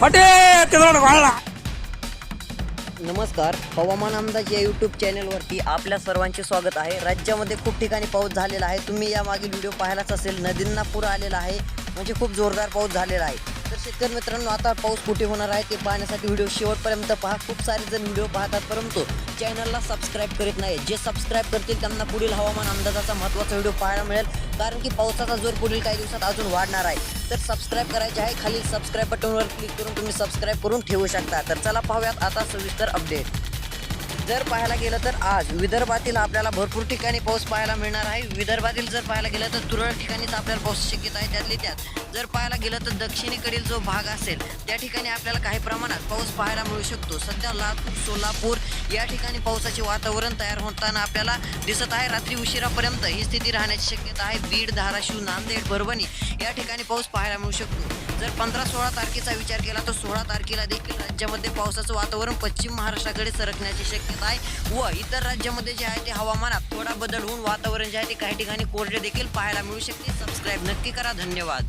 फटे नमस्कार हवामान अंदाज या यूट्यूब चॅनलवरती आपल्या सर्वांचे स्वागत आहे. राज्यामध्ये खूप ठिकाणी पाऊस झालेला आहे. तुम्ही या मागील व्हिडिओ पाहायलाच असेल. नदींना पूर आलेला आहे. म्हणजे खूप जोरदार पाऊस झालेला आहे. तर शेतकरी मित्रांनो आता पाऊस कुठे होणार आहे ते पाहण्यासाठी व्हिडिओ शेवटपर्यंत पहा. खूप सारे जण व्हिडिओ पाहतात परंतु चॅनलला सबस्क्राईब करीत नाही. जे सबस्क्राईब करतील त्यांना पुढील हवामान अंदाजाचा महत्त्वाचा व्हिडिओ पाहायला मिळेल. कारण की पावसाचा जोर पुढील काही दिवसात अजून वाढणार आहे. तर सबस्क्राईब करायचे आहे खाली सबस्क्राईब बटनवर क्लिक करून तुम्ही सबस्क्राईब करून ठेवू शकता. तर चला पाहूयात आता सविस्तर अपडेट जर पाहायला गेलं तर आज विदर्भातील आपल्याला भरपूर ठिकाणी पाऊस पाहायला मिळणार आहे. विदर्भातील जर पाहायला गेलं तर तुरळक ठिकाणीच आपल्याला पाऊस शक्यता आहे त्यातली त्यात. जर पाहायला गेलं तर दक्षिणेकडील जो भाग असेल त्या ठिकाणी आपल्याला काही प्रमाणात पाऊस पाहायला मिळू शकतो. सध्या लातूर सोलापूर या ठिकाणी पावसाचे वातावरण तयार होताना आपल्याला दिसत आहे. रात्री उशिरापर्यंत ही स्थिती राहण्याची शक्यता आहे. बीड धाराशिव नांदेड परभणी या ठिकाणी पाऊस पाहायला मिळू शकतो. जर पंधरा सोळा तारखेचा विचार केला तर सोळा तारखेला देखील राज्यामध्ये पावसाचं वातावरण पश्चिम महाराष्ट्राकडे सरकण्याची शक्यता आहे व इतर राज्यामध्ये जे आहे ते हवामानात थोडा बदल होऊन वातावरण जे आहे ते काही ठिकाणी कोरडे देखील पाहायला मिळू शकते. सबस्क्राईब नक्की करा. धन्यवाद.